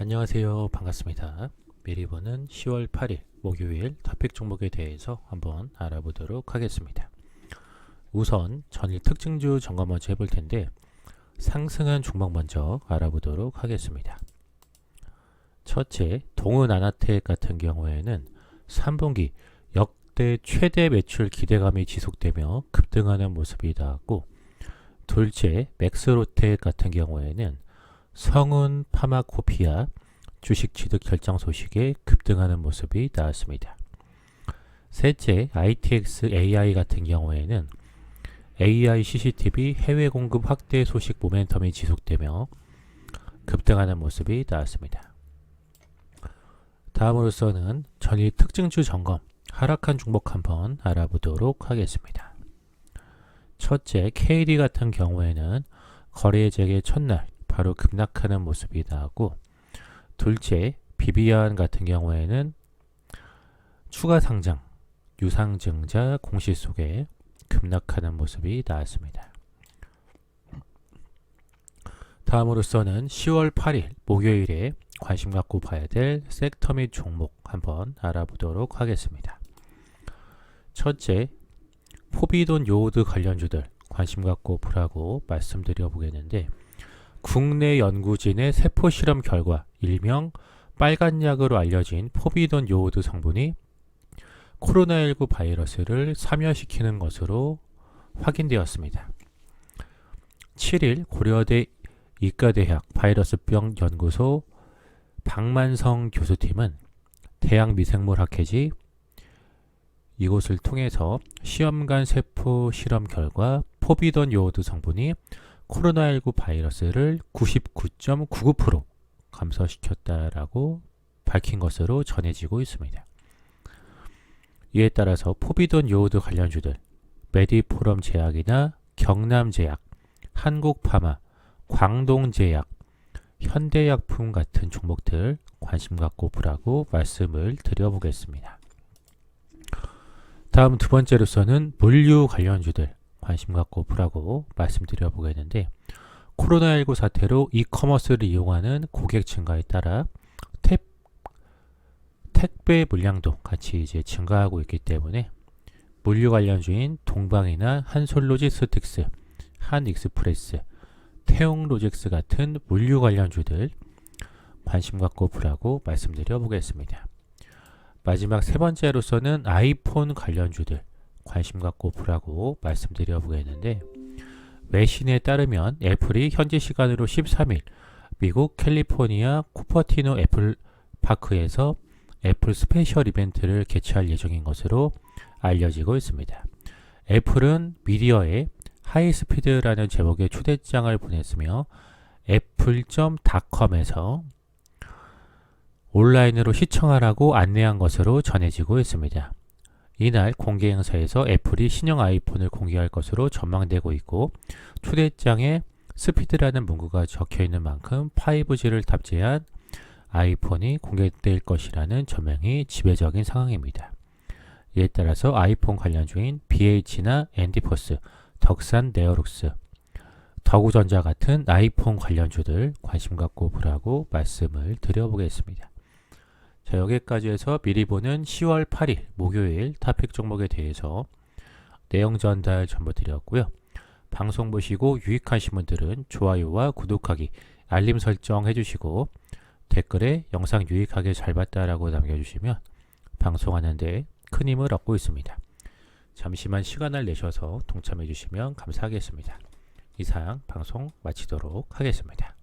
안녕하세요. 반갑습니다. 미리 보는 10월 8일 목요일 토픽 종목에 대해서 한번 알아보도록 하겠습니다. 우선 전일 특징주 점검 먼저 해볼 텐데 상승한 종목 먼저 알아보도록 하겠습니다. 첫째, 동은 아나텍 같은 경우에는 3분기 역대 최대 매출 기대감이 지속되며 급등하는 모습이 나왔고 둘째, 맥스로텍 같은 경우에는 성운 파마코피아 주식 취득 결정 소식에 급등하는 모습이 나왔습니다. 셋째, ITX AI 같은 경우에는 AI CCTV 해외 공급 확대 소식 모멘텀이 지속되며 급등하는 모습이 나왔습니다. 다음으로서는 전일 특징주 점검 하락한 종목 한번 알아보도록 하겠습니다. 첫째, KD 같은 경우에는 거래 재개 첫날 바로 급락하는 모습이 나오고 둘째, 비비안 같은 경우에는 추가 상장, 유상증자 공시 속에 급락하는 모습이 나왔습니다. 다음으로서는 10월 8일 목요일에 관심 갖고 봐야 될 섹터 및 종목 한번 알아보도록 하겠습니다. 첫째, 포비돈 요오드 관련주들 관심 갖고 보라고 말씀드려 보겠는데 국내 연구진의 세포 실험 결과 일명 빨간 약으로 알려진 포비돈 요오드 성분이 코로나19 바이러스를 사멸시키는 것으로 확인되었습니다. 7일 고려대 이과대학 바이러스병 연구소 박만성 교수팀은 대학 미생물학회지 이곳을 통해서 시험관 세포 실험 결과 포비돈 요오드 성분이 코로나19 바이러스를 99.99% 감소시켰다라고 밝힌 것으로 전해지고 있습니다. 이에 따라서 포비돈 요오드 관련주들 메디포럼 제약이나 경남제약, 한국파마, 광동제약, 현대약품 같은 종목들 관심 갖고 보라고 말씀을 드려보겠습니다. 다음 두 번째로서는 물류 관련주들 관심 갖고 보라고 말씀드려 보겠는데 코로나19 사태로 이커머스를 이용하는 고객 증가에 따라 택, 택배 물량도 같이 이제 증가하고 있기 때문에 물류 관련주인 동방이나 한솔로지스틱스, 한익스프레스, 태용로직스 같은 물류 관련주들 관심 갖고 보라고 말씀드려 보겠습니다. 마지막 세 번째로서는 아이폰 관련주들 관심 갖고 보라고 말씀드려 보겠는데 외신에 따르면 애플이 현지 시간으로 13일 미국 캘리포니아 쿠퍼티노 애플 파크에서 애플 스페셜 이벤트를 개최할 예정인 것으로 알려지고 있습니다. 애플은 미디어에 하이스피드라는 제목의 초대장을 보냈으며 애플.com에서 온라인으로 시청하라고 안내한 것으로 전해지고 있습니다. 이날 공개 행사에서 애플이 신형 아이폰을 공개할 것으로 전망되고 있고 초대장에 스피드라는 문구가 적혀 있는 만큼 5G를 탑재한 아이폰이 공개될 것이라는 전망이 지배적인 상황입니다. 이에 따라서 아이폰 관련주인 BH나 앤디포스, 덕산 네어룩스, 더구전자 같은 아이폰 관련주들 관심 갖고 보라고 말씀을 드려보겠습니다. 자, 여기까지 해서 미리 보는 10월 8일 목요일 타픽 종목에 대해서 내용 전달 전부 드렸고요. 방송 보시고 유익하신 분들은 좋아요와 구독하기, 알림 설정 해주시고 댓글에 영상 유익하게 잘 봤다라고 남겨주시면 방송하는데 큰 힘을 얻고 있습니다. 잠시만 시간을 내셔서 동참해 주시면 감사하겠습니다. 이상 방송 마치도록 하겠습니다.